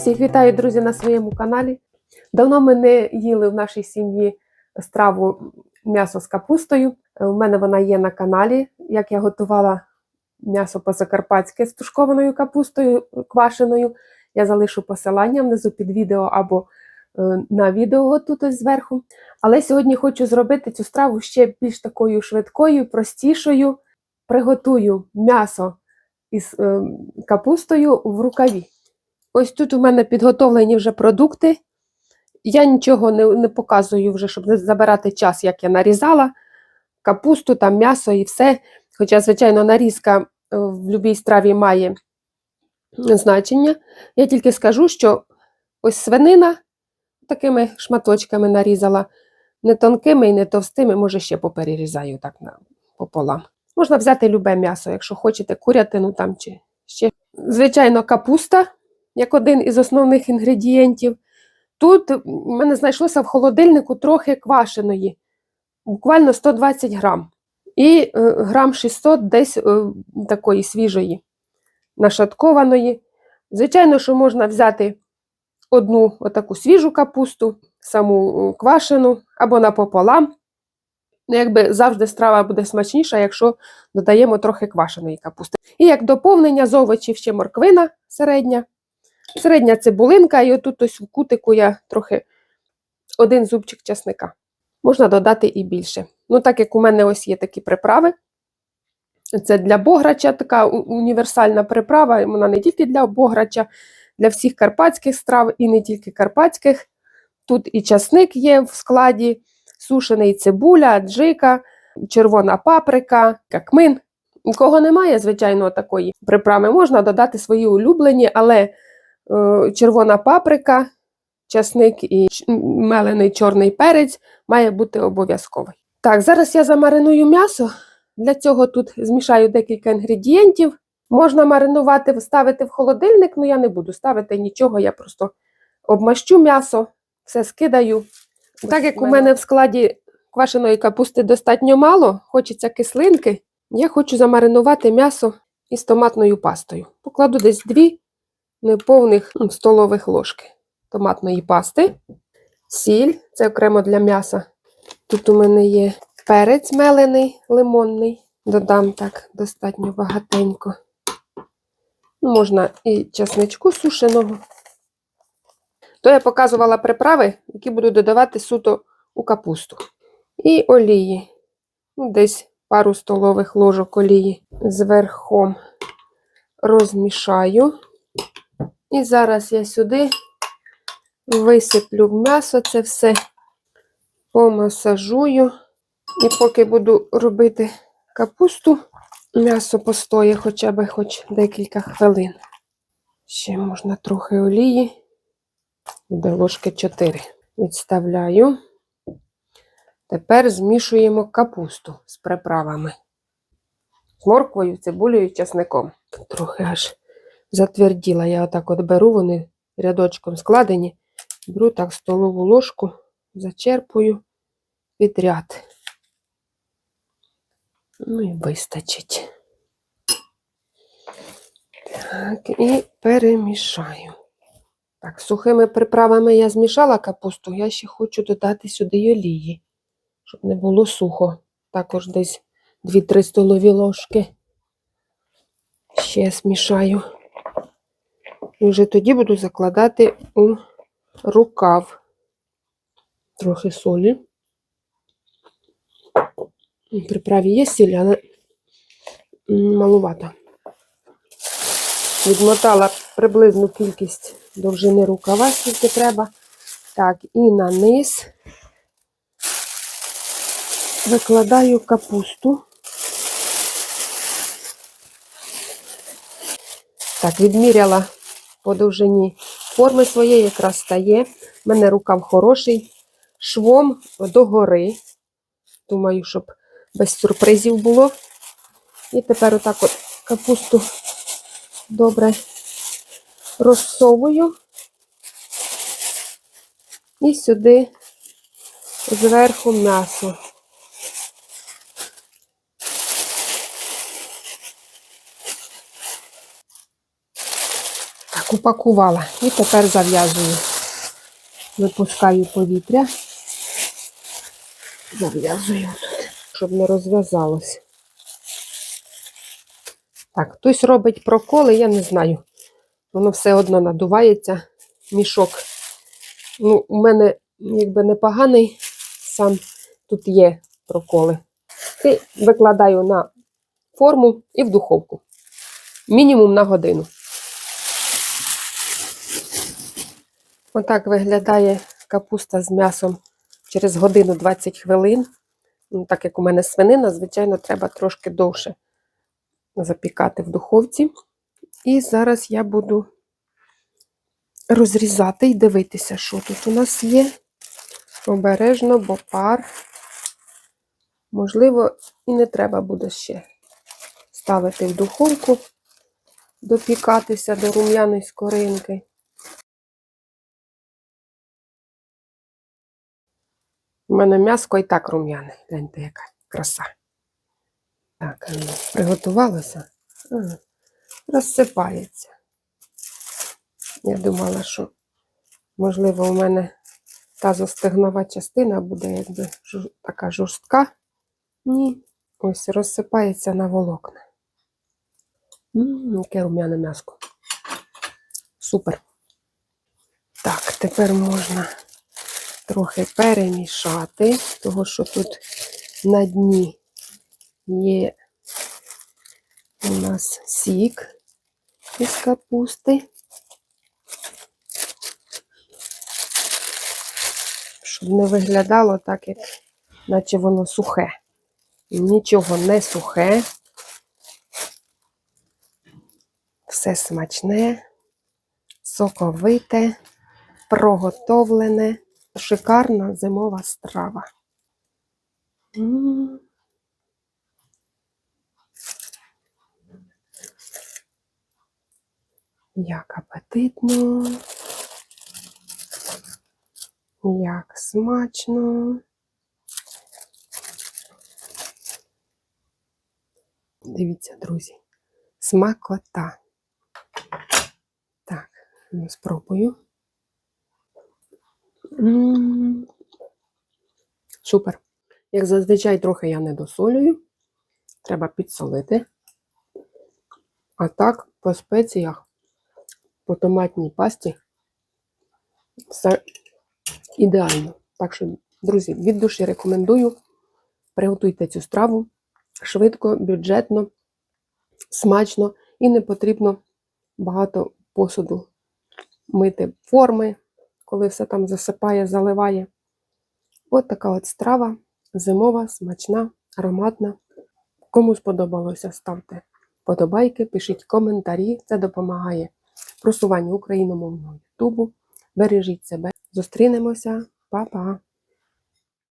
Всіх вітаю, друзі, на своєму каналі. Давно ми не їли в нашій сім'ї страву м'ясо з капустою. У мене вона є на каналі, як я готувала м'ясо по-закарпатськи з тушкованою капустою квашеною. Я залишу посилання внизу під відео або на відео тут ось зверху. Але сьогодні хочу зробити цю страву ще більш такою швидкою, простішою. Приготую м'ясо із е, капустою в рукаві. Ось тут у мене підготовлені вже продукти. Я нічого не, не показую вже, щоб не забирати час, як я нарізала капусту, там м'ясо і все. Хоча, звичайно, нарізка е, в будь-якій страві має значення. Я тільки скажу, що ось свинина такими шматочками нарізала, не тонкими і не товстими, може ще поперерізаю так на, пополам. Можна взяти любе м'ясо, якщо хочете, курятину там чи ще. Звичайно, капуста як один із основних інгредієнтів. Тут в мене знайшлося в холодильнику трохи квашеної, буквально 120 грам. І е, грам 600 десь е, такої свіжої, нашаткованої. Звичайно, що можна взяти одну отаку свіжу капусту, саму е, квашену або напополам. Ну, Якби завжди страва буде смачніша, якщо додаємо трохи квашеної капусти. І як доповнення з овочів ще морквина середня. Середня цибулинка, і отут ось в кутику я трохи один зубчик часника. Можна додати і більше. Ну, так як у мене ось є такі приправи. Це для бограча така універсальна приправа, вона не тільки для бограча, для всіх карпатських страв і не тільки карпатських. Тут і часник є в складі, сушений цибуля, джика, червона паприка, какмин. У кого немає, звичайно, такої приправи, можна додати свої улюблені, але е, червона паприка, часник і мелений чорний перець має бути обов'язковий. Так, зараз я замариную м'ясо. Для цього тут змішаю декілька інгредієнтів. Можна маринувати, ставити в холодильник, але я не буду ставити нічого, я просто обмащу м'ясо, все скидаю. Так як у мене в складі квашеної капусти достатньо мало, хочеться кислинки, я хочу замаринувати м'ясо із томатною пастою. Покладу десь дві неповних столових ложки томатної пасти, сіль, це окремо для м'яса. Тут у мене є перець мелений, лимонний. Додам так достатньо багатенько. Можна і часничку сушеного. То я показувала приправи, які буду додавати суто у капусту. І олії. Ну, Десь пару столових ложок олії зверхом розмішаю. І зараз я сюди висиплю в м'ясо це все помасажую. І поки буду робити капусту, м'ясо постоє хоча б хоч декілька хвилин. Ще можна трохи олії, буде ложки 4. Відставляю. Тепер змішуємо капусту з приправами. З морквою, цибулею, часником. Трохи аж затверділа. Я отак от беру, вони рядочком складені. Беру так столову ложку, зачерпую підряд. Ну і вистачить. Так, і перемішаю. Так, сухими приправами я змішала капусту, я ще хочу додати сюди олії, щоб не було сухо. Також десь 2-3 столові ложки. Ще змішаю. І вже тоді буду закладати у рукав. Трохи солі. В приправі є сіль, але малувато. Відмотала приблизну кількість довжини рукава, скільки треба. Так, і на низ викладаю капусту. Так, відміряла по довжині форми своєї, якраз стає. У мене рукав хороший, швом догори. Думаю, щоб без сюрпризів було. І тепер отак от капусту добре розсовую. І сюди зверху м'ясо. Так, упакувала і тепер зав'язую. Випускаю повітря, зав'язую щоб не розв'язалось. Так, хтось робить проколи, я не знаю. Воно все одно надувається, мішок. Ну, у мене якби непоганий, сам тут є проколи. І викладаю на форму і в духовку. Мінімум на годину. Отак виглядає капуста з м'ясом через годину 20 хвилин. Ну, так як у мене свинина, звичайно, треба трошки довше запікати в духовці. І зараз я буду розрізати і дивитися, що тут у нас є. Обережно, бо пар. Можливо, і не треба буде ще ставити в духовку, допікатися до рум'яної скоринки. У мене м'яско і так рум'яне. Гляньте, яка краса. Так, ну, приготувалося. Розсипається. Я думала, що, можливо, у мене та застигнова частина буде якби така жорстка. Ні, ось розсипається на волокна. М, яке рум'яне м'яско. Супер. Так, тепер можна трохи перемішати, того що тут на дні є у нас сік із капусти. Щоб не виглядало так, як наче воно сухе. Нічого не сухе. Все смачне, соковите, проготовлене, шикарна зимова страва. М. Як апетитно, як смачно. Дивіться, друзі, смакота. Так, ну, спробую. Супер. Як зазвичай, трохи я не досолюю. Треба підсолити. А так, по спеціях, по томатній пасті, все ідеально. Так що, друзі, від душі рекомендую. Приготуйте цю страву швидко, бюджетно, смачно і не потрібно багато посуду мити форми, коли все там засипає, заливає. От така от страва зимова, смачна, ароматна. Кому сподобалося, ставте подобайки, пишіть коментарі. Це допомагає просуванню україномовного ютубу. Бережіть себе. Зустрінемося. Па-па!